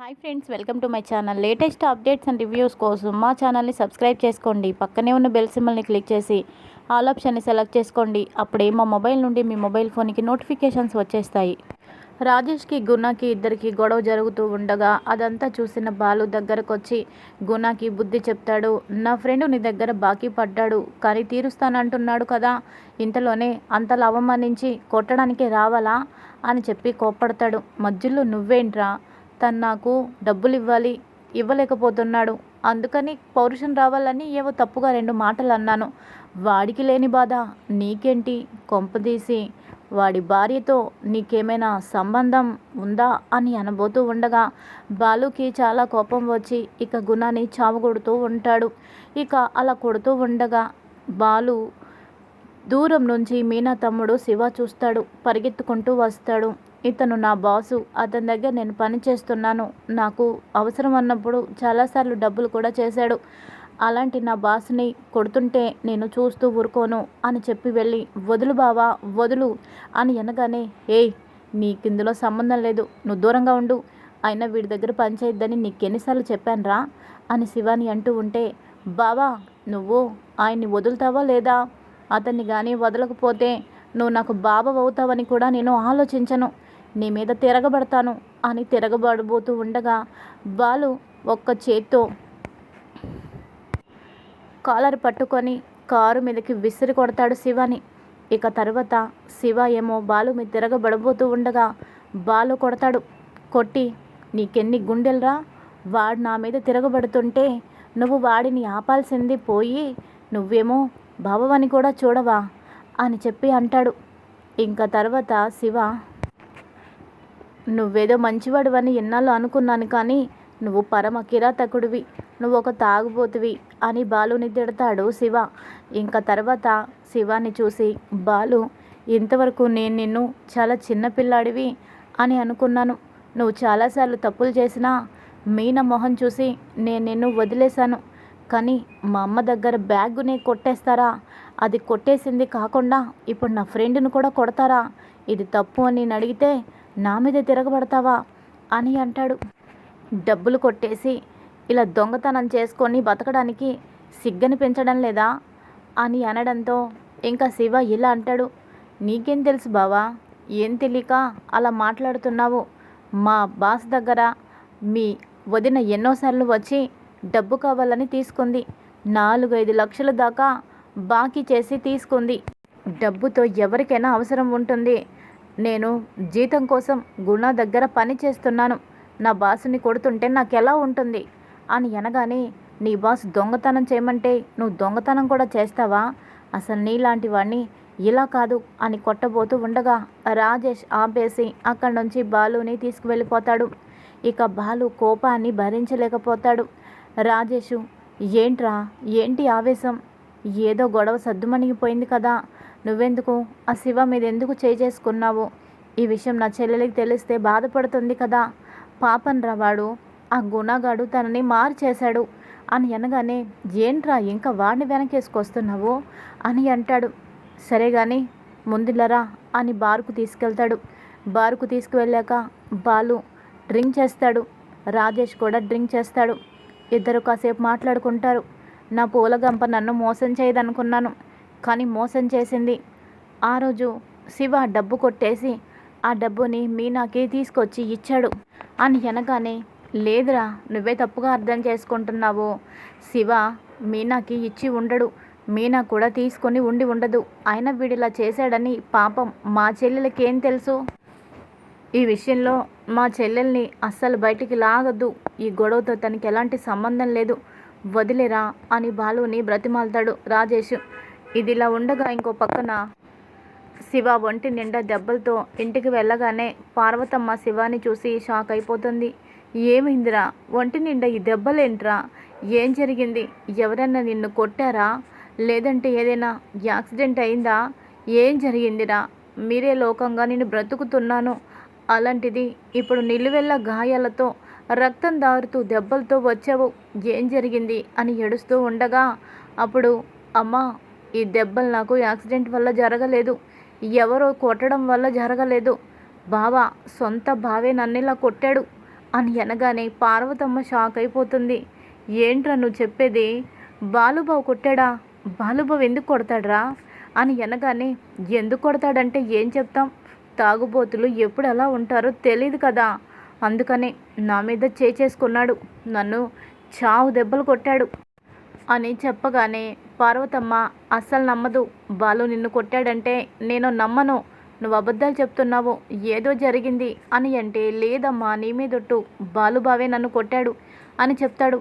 Hi friends welcome to my channel. Latest updates and reviews కోసం మా ఛానల్ని subscribe చేసుకోండి. పక్కనే ఉన్న బెల్ సింబల్ని క్లిక్ చేసి ఆల్ ఆప్షన్ని సెలెక్ట్ చేసుకోండి. అప్పుడే మా మొబైల్ నుండి మీ మొబైల్ ఫోన్కి నోటిఫికేషన్స్ వచ్చేస్తాయి. రాజేష్కి గుణకి ఇద్దరికి గొడవ జరుగుతూ ఉండగా అదంతా చూసిన బాలు దగ్గరకు వచ్చి గుణకి బుద్ధి చెప్తాడు. నా ఫ్రెండ్ నీ దగ్గర బాకీ పడ్డాడు కానీ తీరుస్తానంటున్నాడు కదా. ఇంతలోనే అంతలా అవమానించి కొట్టడానికి రావాలా? అని చెప్పి కోప్పడతాడు. మధ్యలో నువ్వేంట్రా? తను నాకు డబ్బులు ఇవ్వాలి ఇవ్వలేకపోతున్నాడు. అందుకని పౌరుషం రావాలని ఏవో తప్పుగా రెండు మాటలు అన్నాను. వాడికి లేని బాధ నీకేంటి? కొంపదీసి వాడి భార్యతో నీకేమైనా సంబంధం ఉందా అని అనబోతూ ఉండగా బాలుకి చాలా కోపం వచ్చి ఇక గుణాన్ని చావగొడుతూ ఉంటాడు. ఇక అలా కొడుతూ ఉండగా బాలు దూరం నుంచి మీనా తమ్ముడు శివ చూస్తాడు పరిగెత్తుకుంటూ వస్తాడు. ఇతను నా బాసు అతని దగ్గర నేను పని చేస్తున్నాను. నాకు అవసరం అన్నప్పుడు చాలాసార్లు డబ్బులు కూడా చేశాడు. అలాంటి నా బాస్ని కొడుతుంటే నేను చూస్తూ ఊరుకోను అని చెప్పి వెళ్ళి వదులు బావా వదులు అని అనగానే ఏయ్ నీకిందులో సంబంధం లేదు. నువ్వు దూరంగా ఉండు. అయినా వీడి దగ్గర పని చేయొద్దని నీకెన్నిసార్లు చెప్పానురా అని శివాని అంటూ ఉంటే బావా నువ్వు ఆయన్ని వదులుతావా లేదా? అతన్ని కానీ వదలకపోతే నువ్వు నాకు బాబు అవుతావని కూడా నేను ఆలోచించను. నీ మీద తిరగబడతాను అని తిరగబడబోతూ ఉండగా బాలు ఒక్క చేత్తో కాలర్ పట్టుకొని కారు మీదకి విసిరి కొడతాడు శివాని. ఇక తర్వాత శివ ఏమో బాలు మీద తిరగబడబోతూ ఉండగా బాలు కొడతాడు కొట్టి నీకెన్ని గుండెలరా? వాడు నా మీద తిరగబడుతుంటే నువ్వు వాడిని ఆపాల్సింది పోయి నువ్వేమో భవవని కూడా చూడవా? అని చెప్పి అంటాడు. ఇంకా తర్వాత శివ నువ్వేదో మంచివాడివని ఎన్నాళ్ళు అనుకున్నాను కానీ నువ్వు పరమ కిరాతకుడివి. నువ్వు ఒక తాగుబోతువి అని బాలుని తిడతాడు శివ. ఇంకా తర్వాత శివాని చూసి బాలు ఇంతవరకు నేను నిన్ను చాలా చిన్నపిల్లాడివి అని అనుకున్నాను. నువ్వు చాలాసార్లు తప్పులు చేసినా మీన మొహం చూసి నేను నిన్ను వదిలేశాను. కానీ మా అమ్మ దగ్గర బ్యాగుని కొట్టేస్తారా? అది కొట్టేసింది కాకుండా ఇప్పుడు నా ఫ్రెండ్ని కూడా కొడతారా? ఇది తప్పు అని నేను అడిగితే నా మీద తిరగబడతావా? అని అంటాడు. డబ్బులు కొట్టేసి ఇలా దొంగతనం చేసుకొని బతకడానికి సిగ్గని పెంచడం లేదా? అని అనడంతో ఇంకా శివ ఇలా అంటాడు. నీకేం తెలుసు బావా? ఏం తెలియక అలా మాట్లాడుతున్నావు. మా బాస్ దగ్గర మీ వదిన ఎన్నోసార్లు వచ్చి డబ్బు కావాలని తీసుకుంది. నాలుగైదు లక్షల దాకా బాకీ చేసి తీసుకుంది. డబ్బుతో ఎవరికైనా అవసరం ఉంటుంది. నేను జీతం కోసం గుణ దగ్గర పని చేస్తున్నాను. నా బాసుని కొడుతుంటే నాకు ఎలా ఉంటుంది? అని అనగానే నీ బాస్ దొంగతనం చేయమంటే నువ్వు దొంగతనం కూడా చేస్తావా? అసలు నీలాంటి వాడిని ఇలా కాదు అని కొట్టబోతూ ఉండగా రాజేష్ ఆపేసి అక్కడి నుంచి బాలుని తీసుకువెళ్ళిపోతాడు. ఇక బాలు కోపాన్ని భరించలేకపోతాడు. రాజేషు ఏంట్రా? ఏంటి ఆవేశం? ఏదో గొడవ సద్దుమణిగిపోయింది కదా? నువ్వెందుకు? ఆ శివ మీద ఎందుకు చేసుకున్నావు? ఈ విషయం నా చెల్లెలికి తెలిస్తే బాధపడుతుంది కదా. పాపన్ రావాడు ఆ గుణగాడు తనని మార్చేశాడు. అని అనగానే ఏంట్రా ఇంకా వాడిని వెనకేసుకొస్తున్నావు? అని అంటాడు. సరే కానీ ముందులరా అని బారుకు తీసుకెళ్తాడు. బారుకు తీసుకువెళ్ళాక బాలు డ్రింక్ చేస్తాడు. రాజేష్ కూడా డ్రింక్ చేస్తాడు. ఇద్దరు కాసేపు మాట్లాడుకుంటారు. నా పూల గంప నన్ను మోసం చేయదనుకున్నాను. కానీ మోసం చేసింది. ఆ రోజు శివ డబ్బు కొట్టేసి ఆ డబ్బుని మీనాకి తీసుకొచ్చి ఇచ్చాడు. అని అనగానే లేదురా నువ్వే తప్పుగా అర్థం చేసుకుంటున్నావు. శివ మీనాకి ఇచ్చి ఉండడు. మీనా కూడా తీసుకొని ఉండి ఉండదు. అయినా వీడిలా చేశాడని పాపం మా చెల్లెలకి ఏం తెలుసు? ఈ విషయంలో మా చెల్లెల్ని అస్సలు బయటికి లాగద్దు. ఈ గొడవతో తనకి ఎలాంటి సంబంధం లేదు. వదిలేరా అని బాలుని బ్రతిమాల్తాడు రాజేష్. ఇదిలా ఉండగా ఇంకో పక్కన శివ ఒంటి నిండా దెబ్బలతో ఇంటికి వెళ్ళగానే పార్వతమ్మ శివాని చూసి షాక్ అయిపోతుంది. ఏమైందిరా? ఒంటి నిండా ఈ దెబ్బలేంట్రా? ఏం జరిగింది? ఎవరైనా నిన్ను కొట్టారా? లేదంటే ఏదైనా యాక్సిడెంట్ అయిందా? ఏం జరిగిందిరా? మీరే లోకంగా నేను బ్రతుకుతున్నాను. అలాంటిది ఇప్పుడు నిలువెల్ల గాయాలతో రక్తం దారుతూ దెబ్బలతో వచ్చావు. ఏం జరిగింది? అని ఏడుస్తూ ఉండగా అప్పుడు అమ్మా ఈ దెబ్బలు నాకు యాక్సిడెంట్ వల్ల జరగలేదు. ఎవరో కొట్టడం వల్ల జరగలేదు. బావ సొంత బావే నన్ను ఇలా కొట్టాడు అని అనగానే పార్వతమ్మ షాక్ అయిపోతుంది. ఏంట్రా నువ్వు చెప్పేది? బాలుబావు కొట్టాడా? బాలుబావు ఎందుకు కొడతాడ్రా? అని అనగానే ఎందుకు కొడతాడంటే ఏం చెప్తాం? తాగుబోతులు ఎప్పుడు ఎలా ఉంటారో తెలియదు కదా. అందుకనే నా మీద చేచేసుకున్నాడు నన్ను చావు దెబ్బలు కొట్టాడు. అని చెప్పగానే పార్వతమ్మ అస్సలు నమ్మదు. బాలు నిన్ను కొట్టాడంటే నేను నమ్మను. నువ్వు అబద్ధాలు చెప్తున్నావు. ఏదో జరిగింది అని అంటే లేదమ్మా నీ మీదొట్టు. బాలుబావే నన్ను కొట్టాడు అని చెప్తాడు.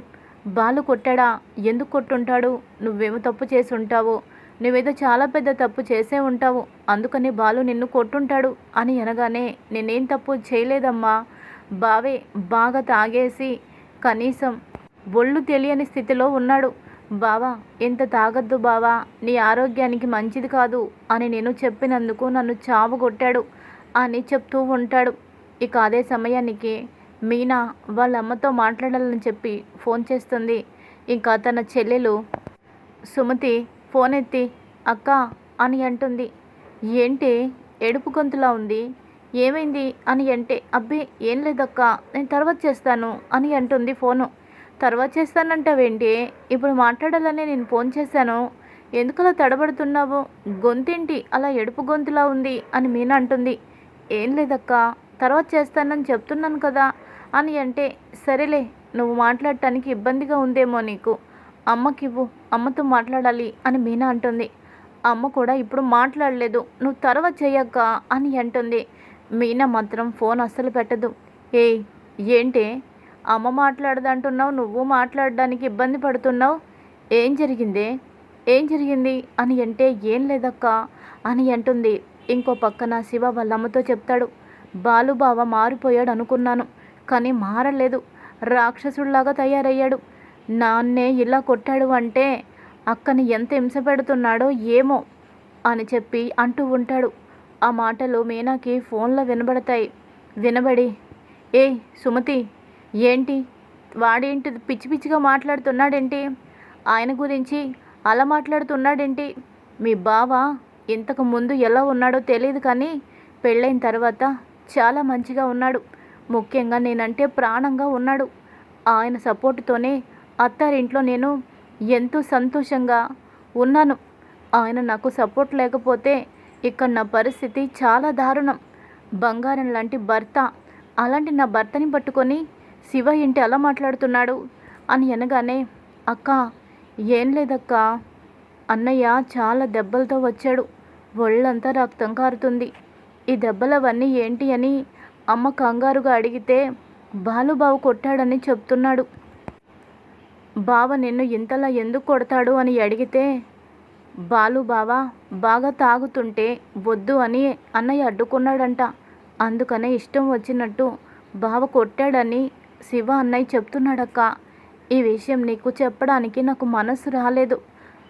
బాలు కొట్టాడా? ఎందుకు కొట్టుంటాడు? నువ్వేమో తప్పు చేసి ఉంటావు. నువ్వేదో చాలా పెద్ద తప్పు చేసే ఉంటావు. అందుకని బాలు నిన్ను కొట్టుంటాడు అని అనగానే నేనేం తప్పు చేయలేదమ్మా. బావే బాగా తాగేసి కనీసం ఒళ్ళు తెలియని స్థితిలో ఉన్నాడు. బావా ఇంత తాగద్దు బావా నీ ఆరోగ్యానికి మంచిది కాదు అని నేను చెప్పినందుకు నన్ను చావు కొట్టాడు అని చెప్తూ ఉంటాడు. ఇక అదే సమయానికి మీనా వాళ్ళ అమ్మతో మాట్లాడాలని చెప్పి ఫోన్ చేస్తుంది. ఇంకా తన చెల్లెలు సుమతి ఫోన్ ఎత్తి అక్క అని అంటుంది. ఏంటి? ఎడుపు గొంతులా ఉంది? ఏమైంది? అని అంటే అబ్బే ఏం లేదక్క నేను తర్వాత చేస్తాను అని అంటుంది ఫోను. తర్వాత చేస్తానంటావేంటి? ఇప్పుడు మాట్లాడాలని నేను ఫోన్ చేశాను. ఎందుకలా తడబడుతున్నావు? గొంతేంటి? అలా ఎడుపు గొంతులా ఉంది అని మీనా అంటుంది. ఏం లేదక్క తర్వాత చేస్తానని చెప్తున్నాను కదా అని అంటే సరేలే నువ్వు మాట్లాడటానికి ఇబ్బందిగా ఉందేమో నీకు. అమ్మకివ్వు అమ్మతో మాట్లాడాలి అని మీనా అంటుంది. అమ్మ కూడా ఇప్పుడు మాట్లాడలేదు నువ్వు తర్వాత చేయక్క అని అంటుంది. మీనా మాత్రం ఫోన్ అస్సలు పెట్టదు. ఏయ్ ఏంటి? అమ్మ మాట్లాడదంటున్నావు నువ్వు మాట్లాడడానికి ఇబ్బంది పడుతున్నావు. ఏం జరిగింది? ఏం జరిగింది? అని అంటే ఏం లేదక్కా అని అంటుంది. ఇంకో పక్కన శివ వాళ్ళమ్మతో చెప్తాడు. బాలుబావ మారిపోయాడు అనుకున్నాను కానీ మారలేదు. రాక్షసుడిలాగా తయారయ్యాడు. నాన్నే ఇలా కొట్టాడు అంటే అక్కని ఎంత హింస పెడుతున్నాడో ఏమో అని చెప్పి అంటూ ఉంటాడు. ఆ మాటలు మీనాకి ఫోన్లో వినబడతాయి. వినబడి ఏ సుమతి ఏంటి? వాడేంటి పిచ్చి పిచ్చిగా మాట్లాడుతున్నాడేంటి? ఆయన గురించి అలా మాట్లాడుతున్నాడేంటి? మీ బావ ఇంతకు ముందు ఎలా ఉన్నాడో తెలియదు కానీ పెళ్ళైన తర్వాత చాలా మంచిగా ఉన్నాడు. ముఖ్యంగా నేనంటే ప్రాణంగా ఉన్నాడు. ఆయన సపోర్టుతోనే అత్తారింట్లో నేను ఎంతో సంతోషంగా ఉన్నాను. ఆయన నాకు సపోర్ట్ లేకపోతే ఇక్కడ నా పరిస్థితి చాలా దారుణం. బంగారం లాంటి భర్త అలాంటి నా భర్తని పట్టుకొని శివ ఏంటి అలా మాట్లాడుతున్నాడు అని అనగానే అక్క ఏం లేదక్క. అన్నయ్య చాలా దెబ్బలతో వచ్చాడు. ఒళ్ళంతా రక్తం కారుతుంది. ఈ దెబ్బలవన్నీ ఏంటి అని అమ్మ కంగారుగా అడిగితే బాలుబావు కొట్టాడని చెప్తున్నాడు. బావ నిన్ను ఇంతలా ఎందుకు కొడతాడు? అని అడిగితే బాలు బావ బాగా తాగుతుంటే వద్దు అని అన్నయ్య అడ్డుకున్నాడంట. అందుకనే ఇష్టం వచ్చినట్టు బావ కొట్టాడని శివ అన్నయ్య చెప్తున్నాడక్క ఈ విషయం నీకు చెప్పడానికి నాకు మనసు రాలేదు.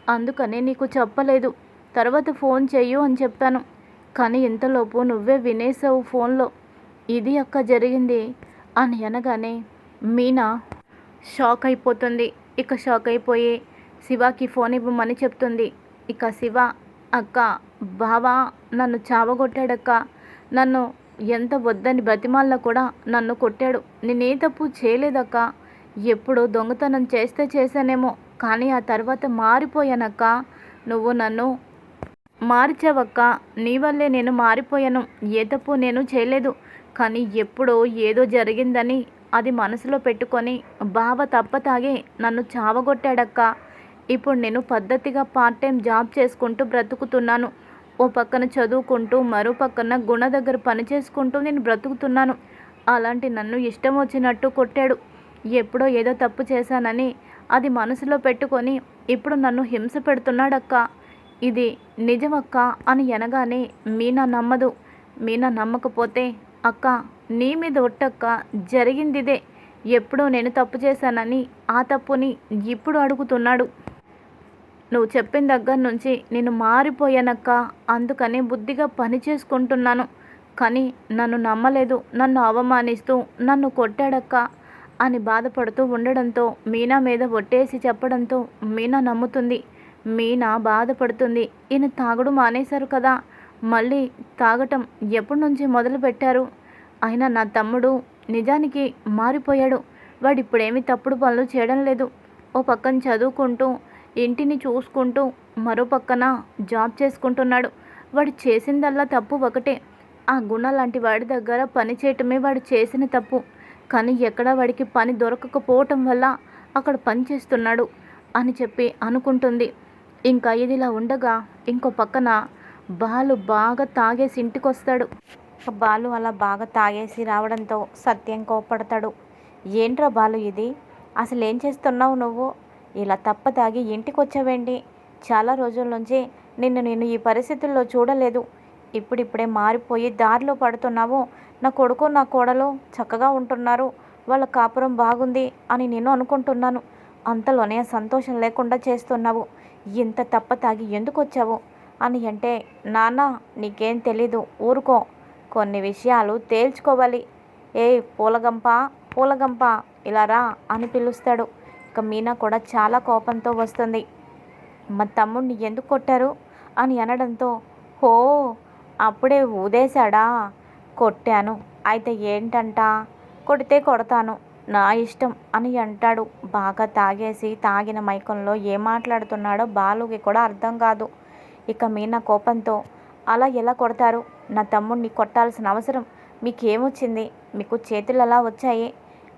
అందుకనే నీకు చెప్పలేదు. తర్వాత ఫోన్ చెయ్యు అని చెప్పాను. కానీ ఇంతలోపు నువ్వే వినేసావు ఫోన్లో. ఇది అక్క జరిగింది అని అనగానే మీనా షాక్ అయిపోతుంది. ఇక షాక్ అయిపోయి శివకి ఫోన్ ఇవ్వమని చెప్తుంది. ఇక శివ అక్క బావా నన్ను చావగొట్టాడక్క. నన్ను ఎంత వద్దని బ్రతిమాల్లో కూడా నన్ను కొట్టాడు. నేనే తప్పు చేయలేదక్క. ఎప్పుడు దొంగతనం చేస్తే చేశానేమో కానీ ఆ తర్వాత మారిపోయానక్క. నువ్వు నన్ను మార్చావక్క. నీ వల్లే నేను మారిపోయాను. ఏ తప్పు నేను చేయలేదు. కానీ ఎప్పుడో ఏదో జరిగిందని అది మనసులో పెట్టుకొని బావ తప్ప తాగి నన్ను చావగొట్టాడక్క. ఇప్పుడు నేను పద్ధతిగా పార్ట్ టైం జాబ్ చేసుకుంటూ బ్రతుకుతున్నాను. ఓ పక్కన చదువుకుంటూ మరో పక్కన గుణ దగ్గర పని చేసుకుంటూ నేను బ్రతుకుతున్నాను. అలాంటి నన్ను ఇష్టం వచ్చినట్టు కొట్టాడు. ఎప్పుడో ఏదో తప్పు చేశానని అది మనసులో పెట్టుకొని ఇప్పుడు నన్ను హింస పెడుతున్నాడక్క. ఇది నిజమక్క అని అనగానే మీనా నమ్మదు. మీనా నమ్మకపోతే అక్క నీ మీద ఒట్టక్క జరిగిందిదే. ఎప్పుడో నేను తప్పు చేశానని ఆ తప్పుని ఇప్పుడు అడుగుతున్నాడు. నువ్వు చెప్పిన దగ్గర నుంచి నేను మారిపోయానక్క. అందుకని బుద్ధిగా పని చేసుకుంటున్నాను. కానీ నన్ను నమ్మలేదు నన్ను అవమానిస్తూ నన్ను కొట్టాడక్క అని బాధపడుతూ ఉండడంతో మీనా మీద ఒట్టేసి చెప్పడంతో మీనా నమ్ముతుంది. మీనా బాధపడుతుంది. ఈయన తాగడం మానేశారు కదా. మళ్ళీ తాగటం ఎప్పటి నుంచి మొదలు పెట్టారు అయినా నా తమ్ముడు నిజానికి మారిపోయాడు. వాడు ఇప్పుడేమీ తప్పుడు పనులు చేయడం లేదు. ఓ పక్కన చదువుకుంటూ ఇంటిని చూసుకుంటూ మరో పక్కన జాబ్ చేసుకుంటున్నాడు. వాడు చేసిందల్లా తప్పు ఒకటే. ఆ గుణ లాంటి వాడి దగ్గర పని చేయటమే వాడు చేసిన తప్పు. కానీ ఎక్కడా వాడికి పని దొరకకపోవటం వల్ల అక్కడ పని చేస్తున్నాడు అని చెప్పి అనుకుంటుంది. ఇంకా ఇదిలా ఉండగా ఇంకో పక్కన బాలు బాగా తాగేసి ఇంటికి వస్తాడు బాలు అలా బాగా తాగేసి రావడంతో సత్యం కోపడతాడు ఏంట్రా బాలు ఇది? అసలు ఏం చేస్తున్నావు నువ్వు? ఇలా తప్ప తాగి ఇంటికి వచ్చావేంటి చాలా రోజుల నుంచి నిన్ను నేను ఈ పరిస్థితుల్లో చూడలేదు. ఇప్పుడిప్పుడే మారిపోయి దారిలో పడుతున్నావు. నా కొడుకు నా కోడలు చక్కగా ఉంటున్నారు. వాళ్ళ కాపురం బాగుంది అని నేను అనుకుంటున్నాను. అంతలోనే సంతోషం లేకుండా చేస్తున్నావు. ఇంత తప్ప తాగి ఎందుకు వచ్చావు అని అంటే నాన్న నీకేం తెలీదు. ఊరుకో. కొన్ని విషయాలు తేల్చుకోవాలి. ఏ పూలగంప పూలగంప ఇలా రా అని పిలుస్తాడు. ఇక మీనా కూడా చాలా కోపంతో వస్తుంది. మా తమ్ముడిని ఎందుకు కొట్టారు? అని అనడంతో హో అప్పుడే ఊదేశాడా? కొట్టాను. అయితే ఏంటంట? కొడితే కొడతాను. నా ఇష్టం అని అంటాడు. బాగా తాగేసి తాగిన మైకంలో ఏం మాట్లాడుతున్నాడో బాలుకి కూడా అర్థం కాదు. ఇక మీనా కోపంతో అలా ఎలా కొడతారు? నా తమ్ముడిని కొట్టాల్సిన అవసరం మీకేమొచ్చింది? మీకు చేతులు అలా వచ్చాయి?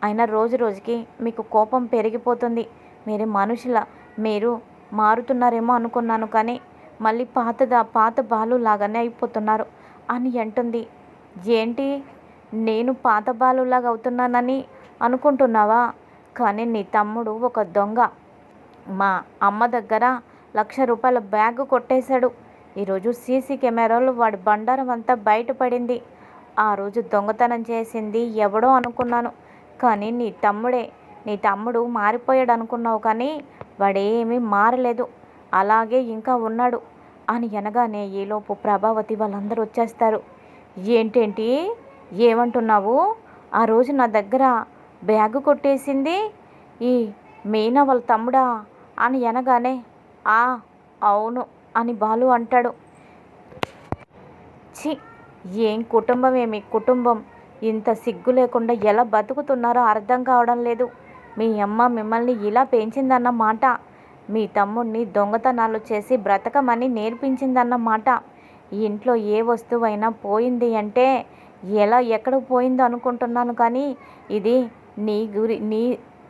అయినా రోజు రోజుకి మీకు కోపం పెరిగిపోతుంది. మీరు మనుషుల మీరు మారుతున్నారేమో అనుకున్నాను కానీ మళ్ళీ పాతద పాత బాలు లాగానే అయిపోతున్నారు అని అంటుంది. ఏంటి? నేను పాత బాలులాగా అవుతున్నానని అనుకుంటున్నావా? కానీ నీ తమ్ముడు ఒక దొంగ. మా అమ్మ దగ్గర లక్ష రూపాయల బ్యాగ్ కొట్టేశాడు. ఈరోజు సీసీ కెమెరాలో వాడి బండారం అంతా బయటపడింది. ఆ రోజు దొంగతనం చేసింది ఎవడో అనుకున్నాను. కానీ నీ తమ్ముడే నీ తమ్ముడు మారిపోయాడు అనుకున్నావు కానీ వాడేమీ మారలేదు. అలాగే ఇంకా ఉన్నాడు అని అనగానే ఈలోపు ప్రభావతి వాళ్ళందరూ వచ్చేస్తారు. ఏంటేంటి? ఏమంటున్నావు? ఆ రోజు నా దగ్గర బ్యాగు కొట్టేసింది ఈ మీనా వాళ్ళ తమ్ముడా అని అనగానే ఆ అవును అని బాలు అంటాడు. ఛీ ఏం కుటుంబం ఏమి కుటుంబం? ఇంత సిగ్గు లేకుండా ఎలా బతుకుతున్నారో అర్థం కావడం లేదు. మీ అమ్మ మిమ్మల్ని ఇలా పెంచిందన్న మాట మీ తమ్ముడిని దొంగతనాలు చేసి బ్రతకమని నేర్పించిందన్న మాట. ఇంట్లో ఏ వస్తువైనా పోయింది అంటే ఎలా ఎక్కడ పోయిందో అనుకుంటున్నాను కానీ ఇది నీ గురి నీ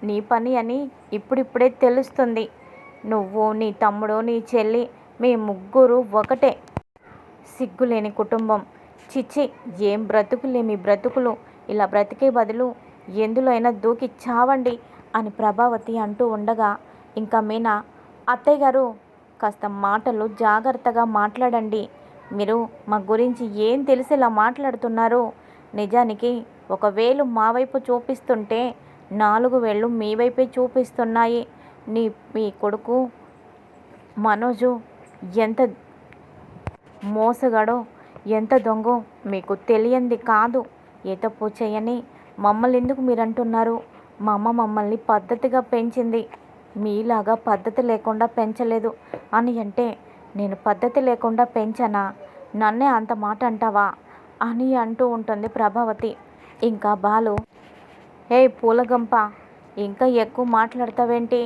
నీ పని అని ఇప్పుడిప్పుడే తెలుస్తుంది. నువ్వు నీ తమ్ముడు నీ చెల్లి మీ ముగ్గురు ఒకటే. సిగ్గులేని కుటుంబం. చిచ్చి ఏం బ్రతుకులే మీ బ్రతుకులు? ఇలా బ్రతికే బదులు ఎందులో అయినా దూకి చావండి అని ప్రభావతి అంటూ ఉండగా ఇంకా మీనా అత్తయ్య గారు కాస్త మాటలు జాగ్రత్తగా మాట్లాడండి. మీరు మా గురించి ఏం తెలిసి ఇలా మాట్లాడుతున్నారు? నిజానికి ఒకవేళ మా వైపు చూపిస్తుంటే నాలుగు వేళ్ళు మీ వైపే చూపిస్తున్నాయి. నీ మీ కొడుకు మనోజు ఎంత మోసగాడో ఎంత దొంగో మీకు తెలియంది కాదు. ఏ తప్పు చేయని మమ్మల్ని ఎందుకు మీరు అంటున్నారు మా అమ్మ మమ్మల్ని పద్ధతిగా పెంచింది. మీలాగా పద్ధతి లేకుండా పెంచలేదు. అని అంటే నేను పద్ధతి లేకుండా పెంచానా? నన్నే అంత మాట అంటావా? అని అంటూ ఉంటుంది ప్రభావతి. ఇంకా బాలు ఏ పూలగంప ఇంకా ఎక్కువ మాట్లాడతావేంటి?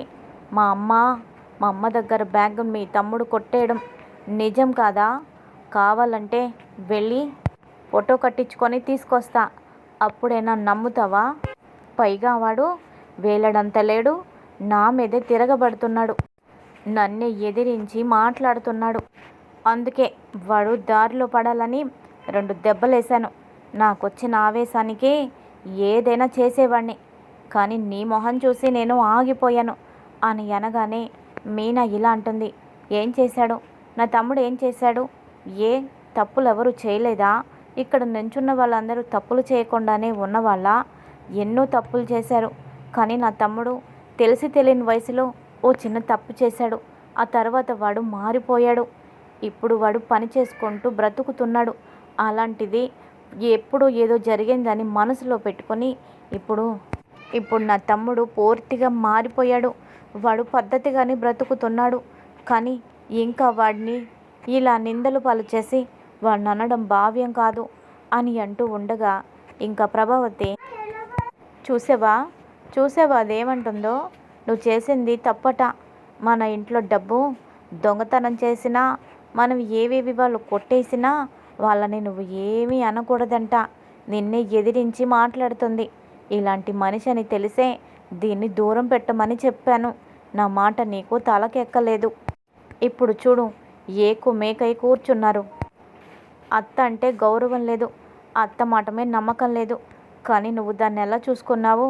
మా అమ్మ మా అమ్మ దగ్గర బ్యాగ్ మీ తమ్ముడు కొట్టేయడం నిజం కాదా? కావాలంటే వెళ్ళి ఫోటో కట్టించుకొని తీసుకొస్తా. అప్పుడైనా నమ్ముతావా? పైగా వాడు వేలడంత లేడు నా మీదే తిరగబడుతున్నాడు. నన్నే ఎదిరించి మాట్లాడుతున్నాడు. అందుకే వాడు దారిలో పడాలని రెండు దెబ్బలేశాను. నాకొచ్చిన ఆవేశానికి ఏదైనా చేసేవాడిని కానీ నీ మొహం చూసి నేను ఆగిపోయాను అని అనగానే మీనా ఇలా అంటుంది. ఏం చేశాడు? నా తమ్ముడు ఏం చేశాడు? ఏ తప్పులు ఎవరు చేయలేదా? ఇక్కడ నించున్న వాళ్ళందరూ తప్పులు చేయకుండానే ఉన్నవాళ్ళ? ఎన్నో తప్పులు చేశారు. కానీ నా తమ్ముడు తెలిసి తెలియని వయసులో ఓ చిన్న తప్పు చేశాడు. ఆ తర్వాత వాడు మారిపోయాడు. ఇప్పుడు వాడు పని చేసుకుంటూ బ్రతుకుతున్నాడు. అలాంటిది ఎప్పుడు ఏదో జరిగిందని మనసులో పెట్టుకొని ఇప్పుడు ఇప్పుడు నా తమ్ముడు పూర్తిగా మారిపోయాడు. వాడు పద్ధతిగానే బ్రతుకుతున్నాడు. కానీ ఇంకా వాడిని ఇలా నిందలు పాలు చేసి వాడిని అనడం భావ్యం కాదు అని అంటూ ఉండగా ఇంకా ప్రభావతి చూసావా? చూసావా అదేమంటుందో? నువ్వు చేసింది తప్పట. మన ఇంట్లో డబ్బు దొంగతనం చేసినా మనం ఏవేవి వాళ్ళు కొట్టేసినా వాళ్ళని నువ్వు ఏమీ అనకూడదంట. నిన్నే ఎదిరించి మాట్లాడుతుంది. ఇలాంటి మనిషి అని తెలిసే దీన్ని దూరం పెట్టమని చెప్పాను. నా మాట నీకు తలకెక్కలేదు. ఇప్పుడు చూడు ఏకు మేకై కూర్చున్నారు? అత్త అంటే గౌరవం లేదు. అత్త మాటమే నమ్మకం లేదు. కానీ నువ్వు దాన్ని ఎలా చూసుకున్నావు?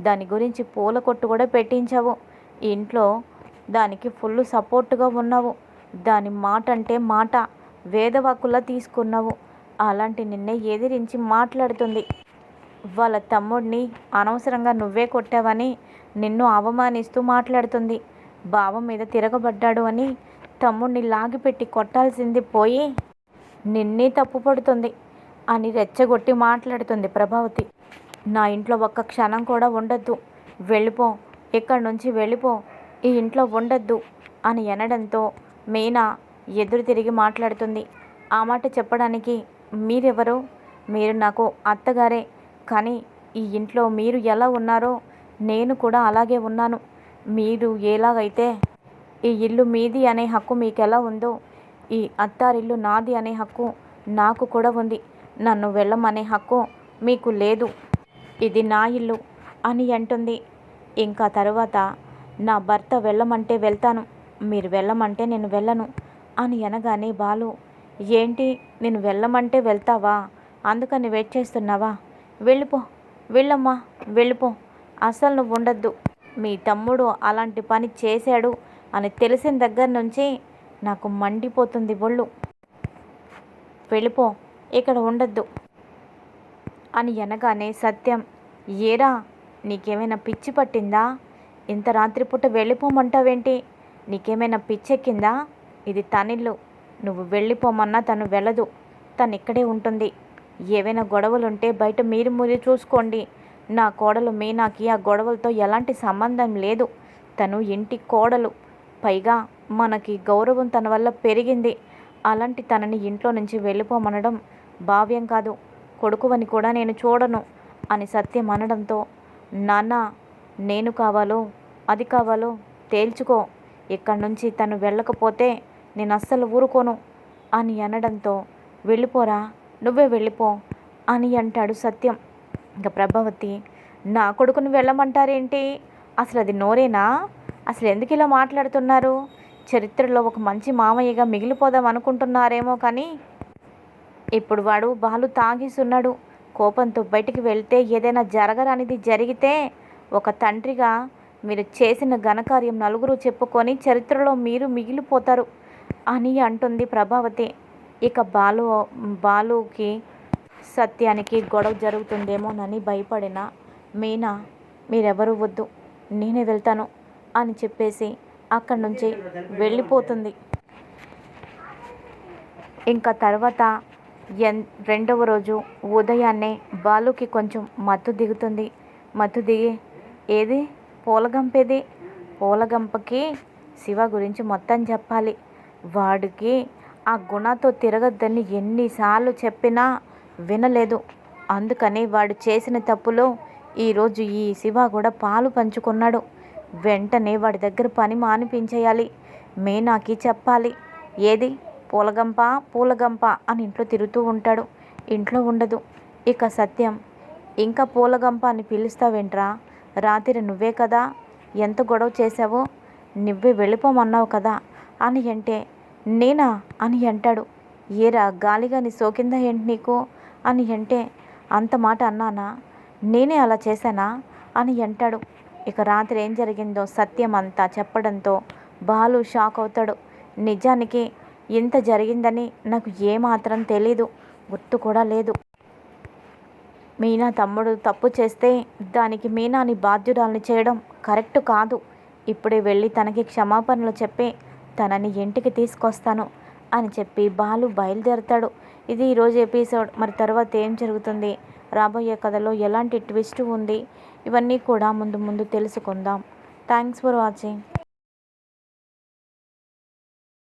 దాని గురించి పూల కొట్టు కూడా పెట్టించావు. ఇంట్లో దానికి ఫుల్ సపోర్ట్గా ఉన్నావు. దాని మాట అంటే మాట. వేదవాకులా తీసుకున్నావు. అలాంటి నిన్నే ఎదిరించి మాట్లాడుతుంది. వాళ్ళ తమ్ముడిని అనవసరంగా నువ్వే కొట్టావని నిన్ను అవమానిస్తూ మాట్లాడుతుంది. బావ మీద తిరగబడ్డాడు అని తమ్ముడిని లాగిపెట్టి కొట్టాల్సింది పోయి నిన్నే తప్పుపడుతుంది అని రెచ్చగొట్టి మాట్లాడుతుంది ప్రభావతి. నా ఇంట్లో ఒక్క క్షణం కూడా ఉండొద్దు. వెళ్ళిపో ఇక్కడి నుంచి వెళ్ళిపో ఈ ఇంట్లో ఉండొద్దు అని అనడంతో మీనా ఎదురు తిరిగి మాట్లాడుతుంది. ఆ మాట చెప్పడానికి మీరెవరు? మీరు నాకు అత్తగారే. కానీ ఈ ఇంట్లో మీరు ఎలా ఉన్నారో నేను కూడా అలాగే ఉన్నాను. మీరు ఎలాగైతే ఈ ఇల్లు మీది అనే హక్కు మీకెలా ఉందో? ఈ అత్తారిల్లు నాది అనే హక్కు నాకు కూడా ఉంది. నన్ను వెళ్ళమనే హక్కు మీకు లేదు. ఇది నా ఇల్లు అని అంటుంది. ఇంకా తరువాత నా భర్త వెళ్ళమంటే వెళ్తాను. మీరు వెళ్ళమంటే నేను వెళ్ళను అని అనగానే బాలు ఏంటి? నేను వెళ్ళమంటే వెళ్తావా? అందుకని వెయిట్ చేస్తున్నావా? వెళ్ళిపో వెళ్ళమ్మా వెళ్ళిపో. అసలు నువ్వు ఉండద్దు. మీ తమ్ముడు అలాంటి పని చేశాడు. అని తెలిసిన దగ్గర నుంచి నాకు మండిపోతుంది ఒళ్ళు వెళ్ళిపో ఇక్కడ ఉండద్దు అని అనగానే సత్యం ఏరా నీకేమైనా పిచ్చి పట్టిందా? ఇంత రాత్రిపూట వెళ్ళిపోమంటావేంటి? నీకేమైనా పిచ్చెక్కిందా? ఇది తనిల్లు. నువ్వు వెళ్ళిపోమన్నా తను వెళ్ళదు. తను ఇక్కడే ఉంటుంది. ఏవైనా గొడవలుంటే బయట మీరు మీరు చూసుకోండి. నా కోడలు మీనాకి ఆ గొడవలతో ఎలాంటి సంబంధం లేదు. తను ఇంటి కోడలు. పైగా మనకి గౌరవం తన వల్ల పెరిగింది. అలాంటి తనని ఇంట్లో నుంచి వెళ్ళిపోమనడం భావ్యం కాదు. కొడుకువని కూడా నేను చూడను అని సత్యం అనడంతో నాన్న నేను కావాలో అది కావాలో తేల్చుకో. ఇక్కడి నుంచి తను వెళ్ళకపోతే నేను అస్సలు ఊరుకోను అని అనడంతో వెళ్ళిపోరా నువ్వే వెళ్ళిపో అని అంటాడు సత్యం. ఇంకా ప్రభావతి నా కొడుకుని వెళ్ళమంటారేంటి? అసలు అది నోరేనా? అసలు ఎందుకు ఇలా మాట్లాడుతున్నారు? చరిత్రలో ఒక మంచి మామయ్యగా మిగిలిపోదాం అనుకుంటున్నారేమో కానీ ఇప్పుడు వాడు బాలు తాగిస్తున్నాడు కోపంతో బయటికి వెళ్తే ఏదైనా జరగరానిది జరిగితే ఒక తండ్రిగా మీరు చేసిన ఘనకార్యం నలుగురు చెప్పుకొని చరిత్రలో మీరు మిగిలిపోతారు అని అంటుంది ప్రభావతి. ఇక బాలు బాలుకి సత్యానికి గొడవ జరుగుతుందేమోనని భయపడిన మీనా మీరెవరు వద్దు నేనే వెళ్తాను. అని చెప్పేసి అక్కడి నుంచి వెళ్ళిపోతుంది. ఇంకా తర్వాత ఎన్ రెండవ రోజు ఉదయాన్నే బాలుకి కొంచెం మత్తు దిగుతుంది. మత్తు దిగి ఏది? పూలగంపేది? పూలగంపకి శివ గురించి మొత్తం చెప్పాలి. వాడికి ఆ గుణతో తిరగద్దని ఎన్నిసార్లు చెప్పినా వినలేదు. అందుకని వాడు చేసిన తప్పులో ఈరోజు ఈ శివ కూడా పాలు పంచుకున్నాడు. వెంటనే వాడి దగ్గర పని మానిపించేయాలి. మీనాకి చెప్పాలి. ఏది? పూలగంప పూలగంప అని ఇంట్లో తిరుగుతూ ఉంటాడు. ఇంట్లో ఉండదు. ఇక సత్యం ఇంకా పూలగంప అని పిలుస్తావేంట్రా? రాత్రి నువ్వే కదా? ఎంత గొడవ చేసావో నువ్వే వెళ్ళిపోమన్నావు కదా? అని అంటే నేనా? అని అంటాడు. ఏరా గాలిగాని సోకిందా ఏంటి నీకు? అని అంటే అంత మాట అన్నానా? నేనే అలా చేశానా? అని అంటాడు. ఇక రాత్రి ఏం జరిగిందో సత్యం అంతా చెప్పడంతో బాలు షాక్ అవుతాడు. నిజానికి ఇంత జరిగిందని నాకు ఏమాత్రం తెలీదు గుర్తు కూడా లేదు. మీనా తమ్ముడు తప్పు చేస్తే దానికి మీనాని బాధ్యురాల్ని చేయడం కరెక్ట్ కాదు. ఇప్పుడే వెళ్ళి తనకి క్షమాపణలు చెప్పి తనని ఇంటికి తీసుకొస్తాను అని చెప్పి బాలు బయలుదేరతాడు. ఇది ఈరోజు ఎపిసోడ్. మరి తర్వాత ఏం జరుగుతుంది? రాబోయే కథలో ఎలాంటి ట్విస్ట్ ఉంది? ఇవన్నీ కూడా ముందు ముందు తెలుసుకుందాం. Thanks for watching.